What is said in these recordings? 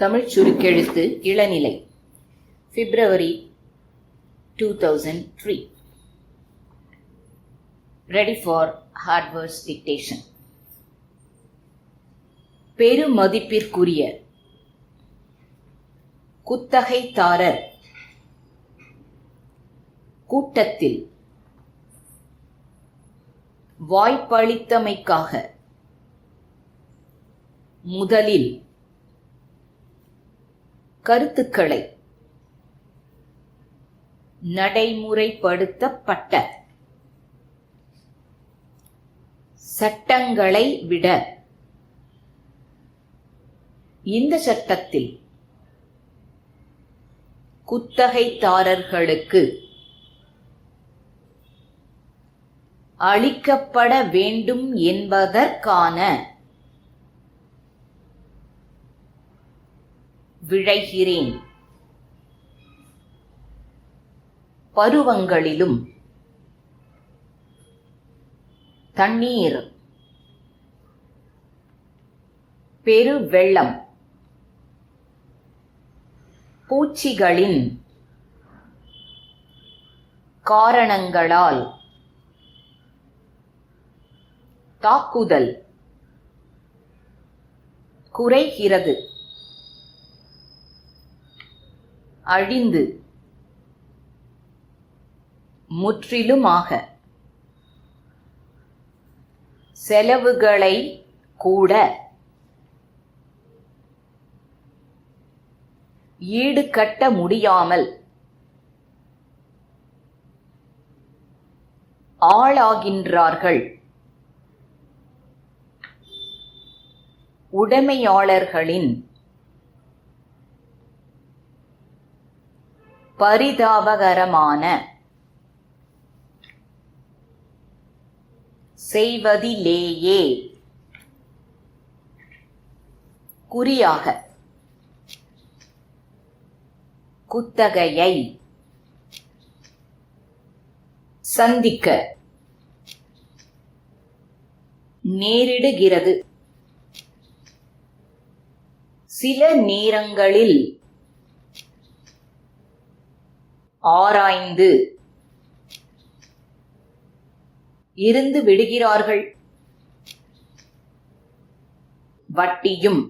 தமிழ் சுருக்கெழுத்து இளநிலை. February two thousand three ready for hardwares dictation பெருமதிப்பிற்குரிய குத்தகைதாரர் கூட்டத்தில் வாய்ப்பளித்தமைக்காக முதலில் கருத்துக்களை. நடைமுறைப்படுத்தப்பட்ட சட்டங்களை விட இந்த சட்டத்தில் குத்தகைதாரர்களுக்கு அளிக்கப்பட வேண்டும் என்பதற்கான விழைகிறேன். பருவங்களிலும் தண்ணீர் பெருவெள்ளம் பூச்சிகளின் காரணங்களால் தாக்குதல் குறைகிறது. அழிந்து முற்றிலுமாக செலவுகளை கூட ஈடுகட்ட முடியாமல் ஆளாகின்றார்கள். உடைமையாளர்களின் பரிதாபகரமான செய்வதிலேயே. குறியாக குத்தகையை சந்திக்க நேரிடுகிறது. சில நேரங்களில் ஆராய்ந்து இருந்து விடுகிறார்கள். வட்டியும்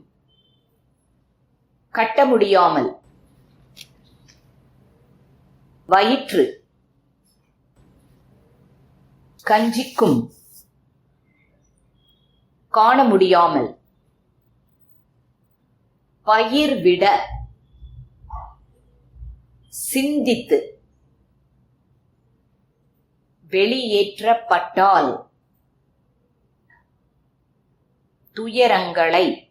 கட்ட முடியாமல் வயிற்று கஞ்சிக்கும் காண முடியாமல் பயிர் விட சிந்தித்து. வெளியேற்றப்பட்டால் துயரங்களை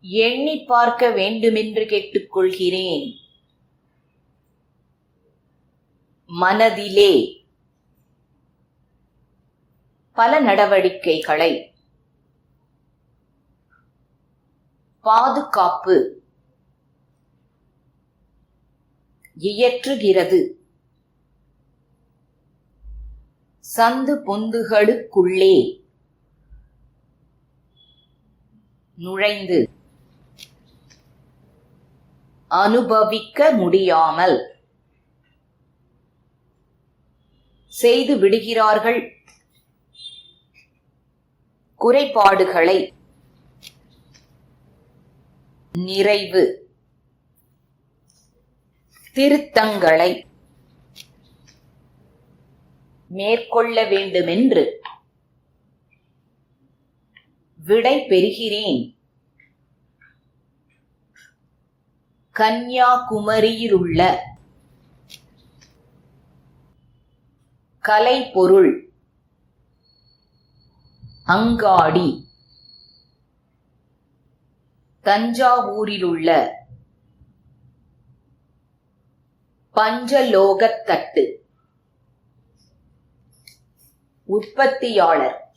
எண்ணி பார்க்க வேண்டுமென்று கேட்டுக்கொள்கிறேன். மனதிலே பல நடவடிக்கைகளை பாதுகாப்பு இயற்றுகிறது. சந்து பொந்துகளுக்குள்ளே நுழைந்து அனுபவிக்க முடியாமல் செய்து விடுகிறார்கள். குறைபாடுகளை நிறைவு திருத்தங்களை மேற்கொள்ள வேண்டுமென்று விடை பெறுகிறேன். கன்னியாகுமரியிலுள்ள கலைப்பொருள் அங்காடி தஞ்சாவூரிலுள்ள பஞ்சலோகத்தட்டு. உற்பத்தியாளர்.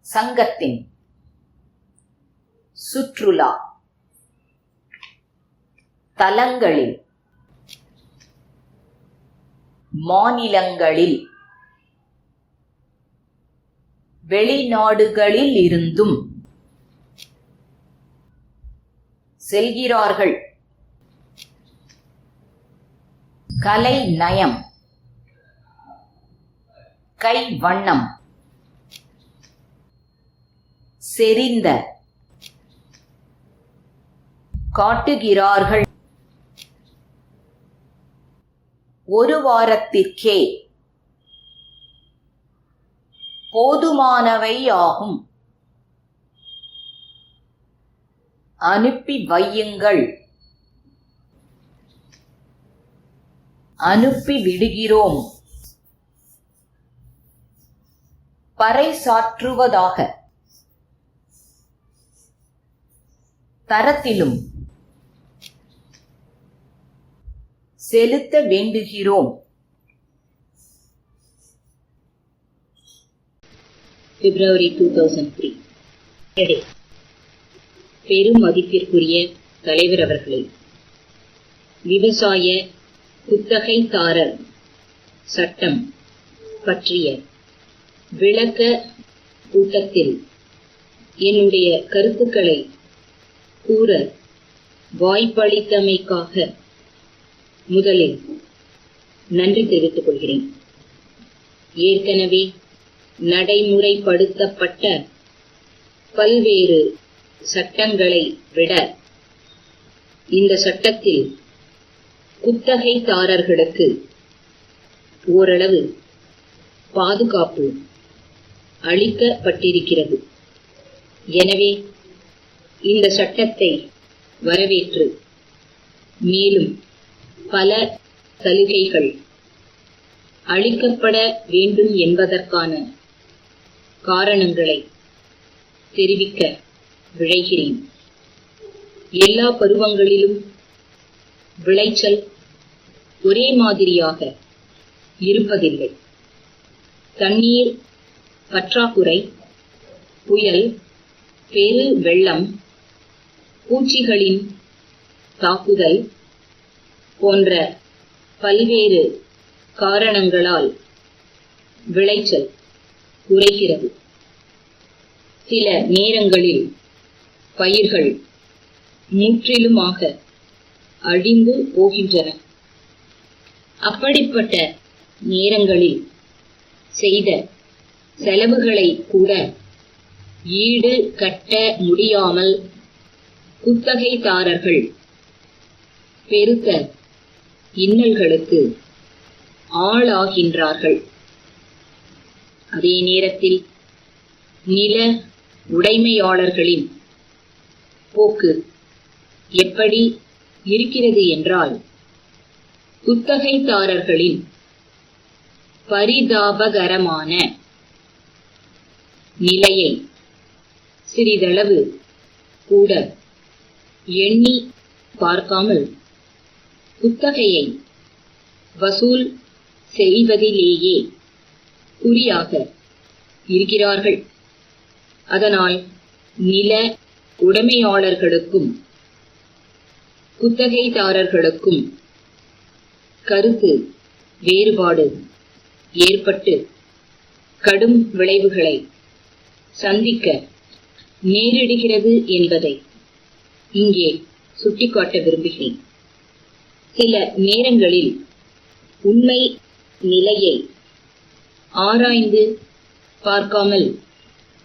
சங்கத்தின். சுற்றுலா. தலங்களில். மாநிலங்களில். வெளிநாடுகளில் இருந்தும் செல்கிறார்கள். கலை நயம். கை வண்ணம். செறிந்த. காட்டுகிறார்கள். ஒரு வாரத்திற்கே. போதுமானவை ஆகும் அனுப்பி வையுங்கள். அனுப்பி விடுகிறோம். பறைசாற்றுவதாக. தரத்திலும் செலுத்த வேண்டுகிறோம். February two thousand three. பெரும் மதிப்பிற்குரிய தலைவர் அவர்களே விவசாய குத்தகைதாரர் சட்டம் பற்றிய விளக்க கூட்டத்தில் என்னுடைய கருத்துக்களை கூற வாய்ப்பளித்தமைக்காக முதலில் நன்றி தெரிவித்துக் கொள்கிறேன். ஏற்கனவே நடைமுறைப்படுத்தப்பட்ட பல்வேறு சட்டங்களை விட இந்த சட்டத்தில் குத்தகைதாரர்களுக்கு ஓரளவு பாதுகாப்பு அளிக்கப்பட்டிருக்கிறது. எனவே இந்த சட்டத்தை வரவேற்று மேலும் பல சலுகைகள் அளிக்கப்பட வேண்டும் என்பதற்கான காரணங்களை தெரிவிக்க விழைகிறேன். எல்லா பருவங்களிலும் விளைச்சல் ஒரே மாதிரியாக இருப்பதில்லை. தண்ணீர் பற்றாக்குறை புயல் பெரு வெள்ளம் பூச்சிகளின் தாக்குதல் போன்ற பல்வேறு காரணங்களால் விளைச்சல் குறைகிறது. சில நேரங்களில் பயிர்கள் முற்றிலுமாக அழிந்து போகின்றன. அப்படிப்பட்ட நேரங்களில் செய்த செலவுகளை கூட ஈடு கட்ட முடியாமல் குத்தகைதாரர்கள் பெருத்த இன்னல்களுக்கு ஆளாகின்றார்கள். அதே நேரத்தில் நில உடைமையாளர்களின் போக்கு எப்படி இருக்கிறது என்றால் குத்தகைதாரர்களின் பரிதாபகரமான நிலையை சிறிதளவு கூட எண்ணி பார்க்காமல் குத்தகையை வசூல் செய்வதிலேயே குறியாக இருக்கிறார்கள். அதனால் நில உடைமையாளர்களுக்கும் குத்தகைதாரர்களுக்கும் கருத்து வேறுபாடு ஏற்பட்டு கடும் விளைவுகளை சந்திக்க நேரிடுகிறது என்பதை இங்கே சுட்டிக்காட்ட விரும்புகிறேன். சில நேரங்களில் உண்மை நிலையை ஆராய்ந்து பார்க்காமல்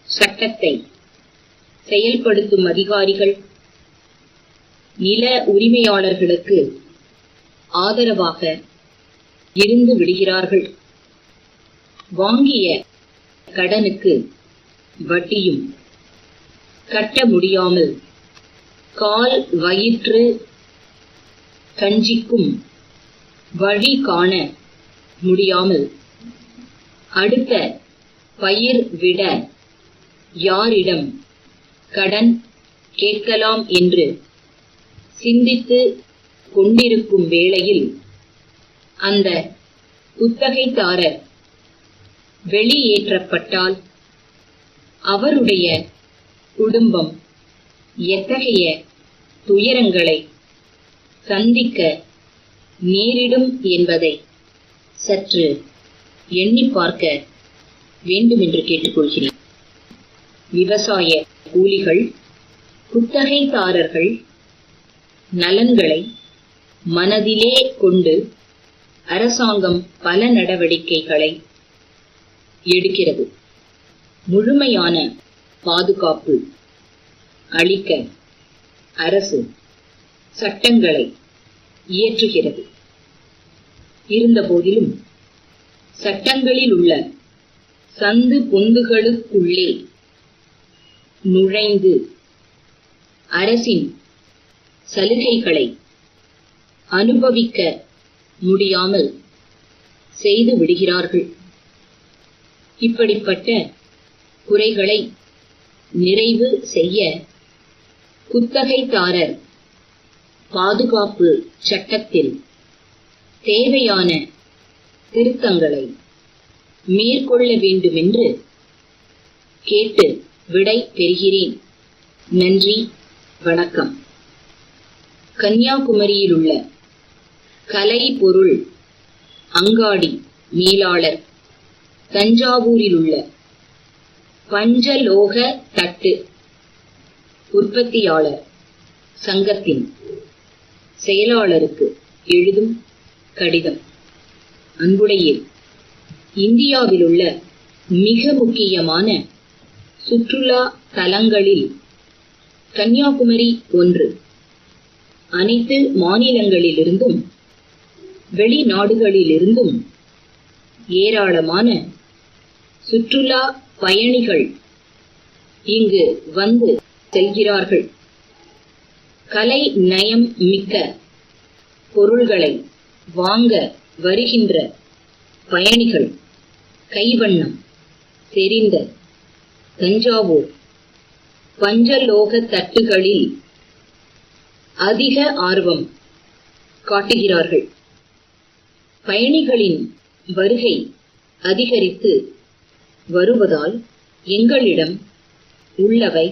சட்டத்தை செயல்படுத்தும் அதிகாரிகள் நில உரிமையாளர்களுக்கு ஆதரவாக இருந்து விடுகிறார்கள். வாங்கிய கடனுக்கு வட்டியும் கட்ட முடியாமல் கால் வயிற்று கஞ்சிக்கும் வழி காண முடியாமல் அடுத்த பயிர் விட யாரிடம் கடன் கேட்கலாம் என்று சிந்தித்து கொண்டிருக்கும் வேளையில் அந்த குத்தகைதாரர் வெளியேற்றப்பட்டால் அவருடைய குடும்பம் எத்தகைய துயரங்களை சந்திக்க நேரிடும் என்பதை சற்று எண்ணி பார்க்க வேண்டும் என்று கேட்டுக்கொள்கிறேன். விவசாய கூலிகள் குத்தகைதாரர்கள் நலன்களை மனதிலே கொண்டு அரசாங்கம் பல நடவடிக்கைகளை எடுக்கிறது. முழுமையான பாதுகாப்பு அளிக்க அரசு சட்டங்களை இயற்றுகிறது. இருந்தபோதிலும் சட்டங்களில் உள்ள சந்து பொந்துகளுக்குள்ளே நுழைந்து அரசின் சலுகைகளை அனுபவிக்க முடியாமல் செய்து விடுகிறார்கள். இப்படிப்பட்ட குறைகளை நிறைவு செய்ய குத்தகைதாரர் பாதுகாப்பு சட்டத்தில் தேவையான திருத்தங்களை மேற்கொள்ள வேண்டுமென்று கேட்டு விடை பெறுகிறேன். நன்றி வணக்கம். கன்னியாகுமரியிலுள்ள கலை பொருள் அங்காடி மேலாளர் தஞ்சாவூரிலுள்ள பஞ்சலோக தட்டு உற்பத்தியாளர் சங்கத்தின் செயலாளருக்கு எழுதும் கடிதம். அன்புடைய இந்தியாவிலுள்ள மிக முக்கியமான சுற்றுலா தலங்களில் கன்னியாகுமரி ஒன்று. அனைத்து மாநிலங்களிலிருந்தும் வெளிநாடுகளிலிருந்தும் ஏராளமான சுற்றுலா பயணிகள் இங்கு வந்து செல்கிறார்கள். கலை நயம் மிக்க பொருள்களை வாங்க வருகின்ற பயணிகள் கைவண்ணம் தெரிந்த தஞ்சாவூர் பஞ்சலோக தட்டுகளில் அதிக ஆர்வம் காட்டுகிறார்கள். பயணிகளின் வருகை அதிகரித்து வருவதால் எங்களிடம் உள்ளவை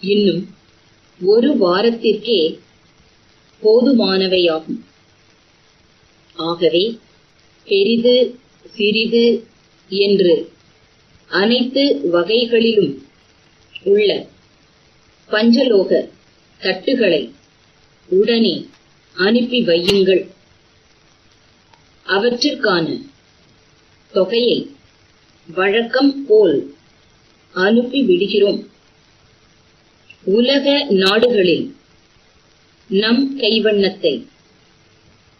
இன்னும் ஒரு வாரத்திற்கே போதுமானவையாகும். ஆகவே பெரிது சிறிது என்று அனைத்து வகைகளிலும் உள்ள பஞ்சலோக தட்டுகளை உடனே அனுப்பி வையுங்கள். அவற்றிற்கான தொகையை வழக்கம் போல் அனுப்பி விடுகிறோம். உலக நாடுகளில் நம் கைவண்ணத்தை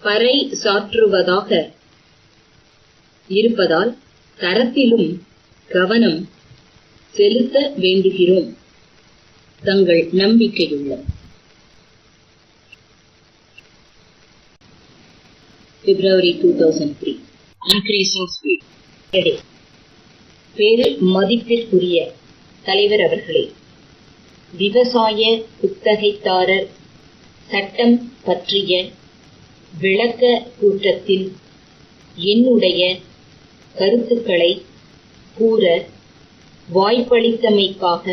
பறை சாற்றுவதாக இருப்பதால் தரத்திலும் கவனம் செலுத்த வேண்டுகிறோம். தங்கள் நம்பிக்கையுள்ள February two thousand three increasing speed பெரு மதிப்பிற்குரிய தலைவர் அவர்களே விவசாய குத்தகைதாரர் சட்டம் பற்றிய விளக்க கூட்டத்தில் என்னுடைய கருத்துக்களை கூற வாய்ப்பளித்தமைக்காக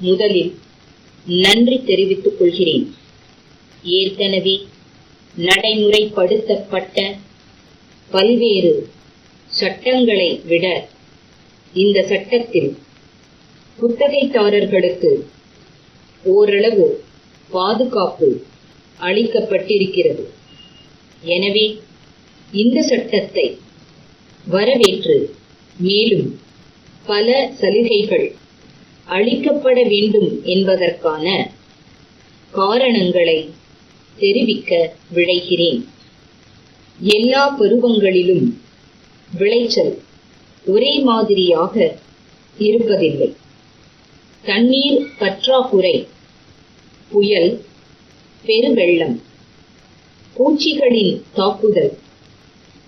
முதலில் நன்றி தெரிவித்துக் கொள்கிறேன். ஏற்கனவே நடைமுறைப்படுத்தப்பட்ட பல்வேறு சட்டங்களை விட இந்த சட்டத்தில் குத்தகைதாரர்களுக்கு ஓரளவு பாதுகாப்பு அளிக்கப்பட்டிருக்கிறது. எனவே இந்த சட்டத்தை வரவேற்று மேலும் பல சலுகைகள் அளிக்கப்பட வேண்டும் என்பதற்கான காரணங்களை தெரிவிக்க விழைகிறேன். எல்லா பருவங்களிலும் விளைச்சல் ஒரே மாதிரியாக இருப்பதில்லை. தண்ணீர் பற்றாக்குறை புயல் பெருவெள்ளம் பூச்சிகளின் தாக்குதல்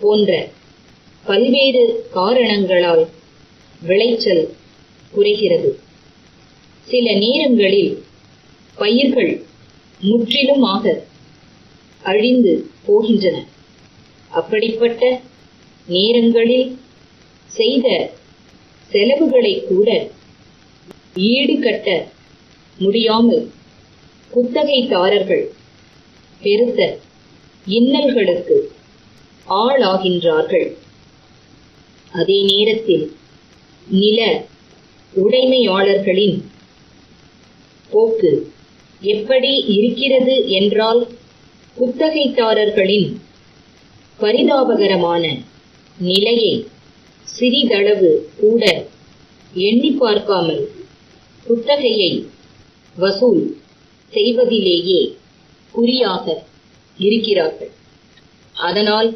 போன்ற பல்வேறு காரணங்களால் விளைச்சல் குறைகிறது. சில நேரங்களில் பயிர்கள் முற்றிலுமாக அழிந்து போகின்றன. அப்படிப்பட்ட நேரங்களில் செய்த செலவுகளை கூட ஈடுகட்ட முடியாமல் குத்தகைதாரர்கள் பெருத்த இன்னல்களுக்கு ஆளாகின்றார்கள். அதே நேரத்தில் நில உடைமையாளர்களின் போக்கு எப்படி இருக்கிறது என்றால் குத்தகைதாரர்களின் பரிதாபகரமான நிலையை சிறிதளவு கூட எண்ணி பார்க்காமல் குத்தகையை வசூல் செய்வதிலேயே குறியாக இருக்கிறார்கள். அதனால்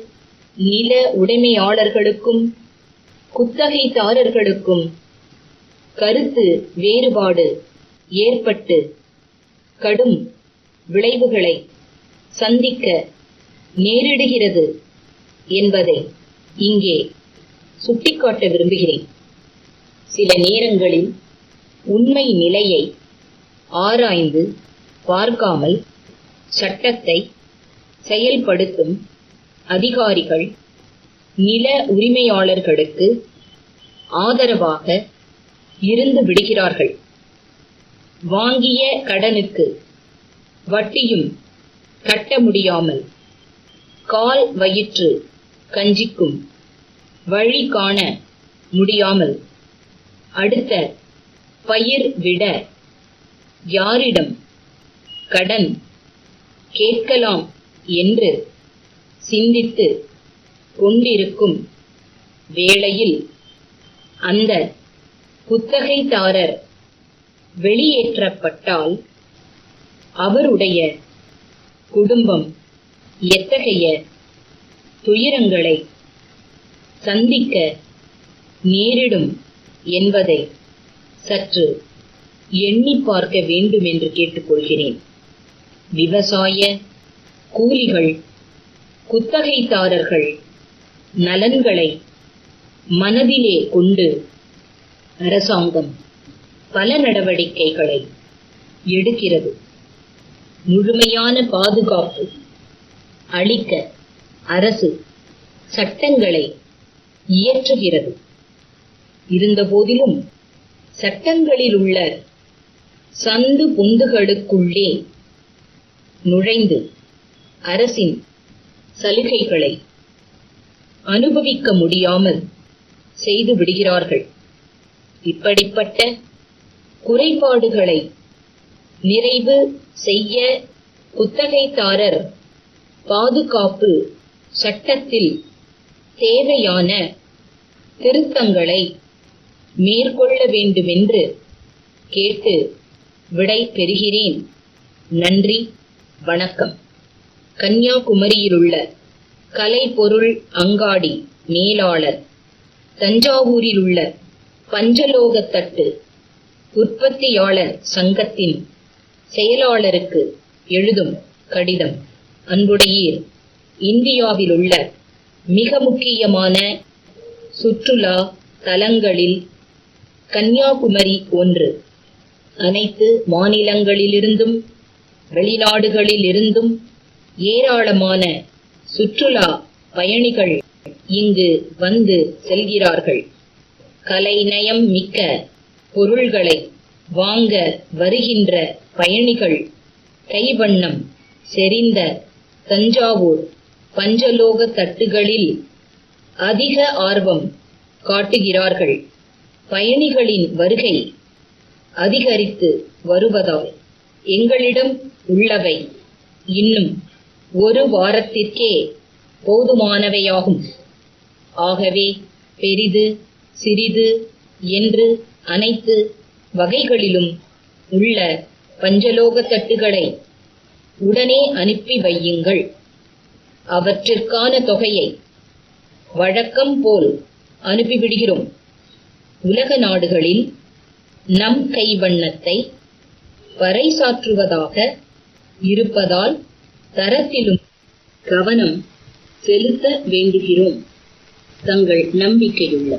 நில உடைமையாளர்களுக்கும் குத்தகைதாரர்களுக்கும் கருத்து வேறுபாடு ஏற்பட்டு கடும் விளைவுகளை சந்திக்க நேரிடுகிறது என்பதை இங்கே சுட்டிக்காட்ட விரும்புகிறேன். சில நேரங்களில் உண்மை நிலையை ஆராய்ந்து பார்க்காமல் சட்டத்தை செயல்படுத்தும் அதிகாரிகள் நில உரிமையாளர்களுக்கு ஆதரவாக இருந்து விடுகிறார்கள். வாங்கிய கடனுக்கு வட்டியும் கட்ட முடியாமல். கால் வயிற்று கஞ்சிக்கும். வழி காண முடியாமல். அடுத்த பயிர் விட யாரிடம் கடன் கேட்கலாம் என்று சிந்தித்து கொண்டிருக்கும் வேளையில் அந்த குத்தகைதாரர் வெளியேற்றப்பட்டால் அவருடைய குடும்பம் எத்தகைய துயரங்களை சந்திக்க நேரிடும் என்பதை சற்று எண்ணி பார்க்க வேண்டும் என்று கேட்டுக்கொள்கிறேன். விவசாய கூலிகள் குத்தகைதாரர்கள் நலன்களை மனதிலே கொண்டு அரசாங்கம் பல நடவடிக்கைகளை எடுக்கிறது. முழுமையான பாதுகாப்பு அளிக்க அரசு சட்டங்களை இயற்றுகிறது. இருந்தபோதிலும் சட்டங்களில் உள்ள சந்து பொந்துகளுக்குள்ளே நுழைந்து அரசின் சலுகைகளை அனுபவிக்க முடியாமல் செய்து விடுகிறார்கள். இப்படிப்பட்ட குறைபாடுகளை நிறைவு செய்ய குத்தகைதாரர் பாதுகாப்பு சட்டத்தில் தேவையான திருத்தங்களை மேற்கொள்ள வேண்டுமென்று கேட்டு விடை பெறுகிறேன். நன்றி வணக்கம். கன்னியாகுமரியிலுள்ள கலைப்பொருள் அங்காடி மேலாளர் தஞ்சாவூரிலுள்ள பஞ்சலோகத்தட்டு உற்பத்தியாளர் சங்கத்தின் செயலாளருக்கு எழுதும் கடிதம். அன்புடையீர் இந்தியாவிலுள்ள மிக முக்கியமான சுற்றுலா தலங்களில் கன்னியாகுமரி ஒன்று. அனைத்து மாநிலங்களிலிருந்தும் வெளிநாடுகளிலிருந்தும் ஏராளமான சுற்றுலா பயணிகள் இங்கு வந்து செல்கிறார்கள். கலைநயம் மிக்க பொருள்களை வாங்க வருகின்ற பயணிகள் கைவண்ணம் செறிந்த தஞ்சாவூர் பஞ்சலோக தட்டுகளில் அதிக ஆர்வம் காட்டுகிறார்கள். பயணிகளின் வருகை அதிகரித்து வருவதால் எங்களிடம் உள்ளவை. இன்னும் ஒரு வாரத்திற்கே போதுமானவையாகும். ஆகவே பெரிது சிறிது என்று அனைத்து வகைகளிலும் உள்ள பஞ்சலோக தட்டுகளை உடனே அனுப்பி வையுங்கள். அவற்றிற்கான தொகையை வழக்கம் போல் அனுப்பிவிடுகிறோம். உலக நாடுகளில் நம் கைவண்ணத்தை பறைசாற்றுவதாக இருப்பதால் தரத்திலும் கவனம் செலுத்த வேண்டுகிறோம். தங்கள் நம்பிக்கையுள்ள